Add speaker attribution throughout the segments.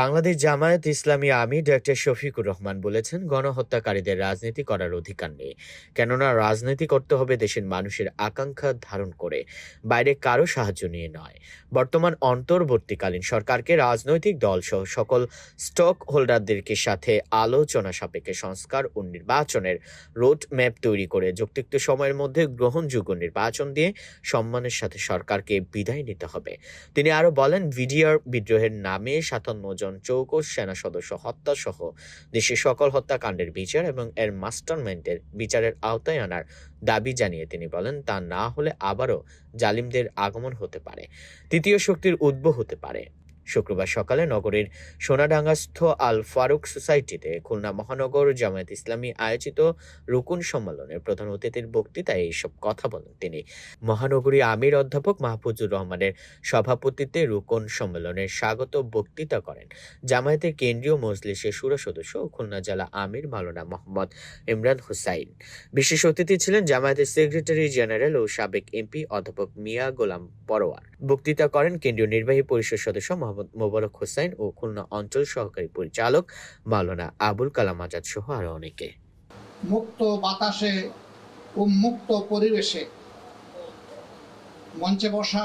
Speaker 1: বাংলাদেশ জামায়াত ইসলামী আমি ডক্টর শফিকুর রহমান বলেছেন, গণহত্যাকারীদের রাজনীতি করার অধিকার নেই। কেননা রাজনীতি করতে হবে দেশের মানুষের আকাঙ্ক্ষা ধারণ করে, বাইরে কারও সাহায্য নিয়ে নয়। বর্তমান অন্তর্বর্তীকালীন সরকারকে রাজনৈতিক দল সহ সকল স্টক হোল্ডারদেরকে সাথে আলোচনা সাপেক্ষে সংস্কার ও নির্বাচনের রোড ম্যাপ তৈরি করে যুক্তিযুক্ত সময়ের মধ্যে গ্রহণযোগ্য নির্বাচন দিয়ে সম্মানের সাথে সরকারকে বিদায় নিতে হবে। তিনি আরও বলেন, ভিডিআর বিদ্রোহের নামে সাতান্ন জন চৌকস সেনা সদস্য হত্যা সহ দেশের সকল হত্যাকাণ্ডের বিচার এবং এর মাস্টারমাইন্ডের বিচারের আওতায় আনার দাবি জানিয়ে তিনি বলেন, তা না হলে আবারও জালিমদের আগমন হতে পারে। তৃতীয় শক্তির উদ্ভব হতে পারে। শুক্রবার সকালে নগরীর সোনাডাঙ্গাস্থ আল ফারুক সোসাইটিতে খুলনা মহানগর জামায়াত ইসলামী আয়োজিত রুকুন সম্মেলনের প্রধান অতিথির বক্তৃতায় এইসব কথা বলেন তিনি। মহানগরী আমির অধ্যাপক মাহফুজুর রহমানের সভাপতিত্বে রুকন সম্মেলনের স্বাগত বক্তৃতা করেন। জামায়াতের কেন্দ্রীয় মজলিসের সুরা সদস্য খুলনা জেলা আমির মাওলানা মোহাম্মদ ইমরান হুসাইন। বিশেষ অতিথি ছিলেন জামায়াতের সেক্রেটারি জেনারেল ও সাবেক এমপি অধ্যাপক মিয়া গোলাম পরোয়ার। বক্তৃতা করেন কেন্দ্রীয় নির্বাহী পরিষদ সদস্য মোবারক হোসেন ও খুলনা অঞ্চল সহকারী পরিচালক মাওলানা আবুল কালাম আজাদ সহ আরও অনেকে।
Speaker 2: মুক্ত বাতাসে উন্মুক্ত পরিবেশে মঞ্চে বসা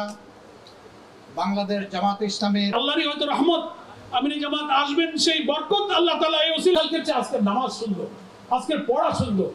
Speaker 2: বাংলাদেশ জামাত ইসলামের
Speaker 3: আল্লাহরই হয়তো রহমত আমিনি জামাত আসবেন সেই বরকত আল্লাহ তালা এই ওসিল কালকে আজকের নামাজ শুনলো আজকের পড়া শুনলো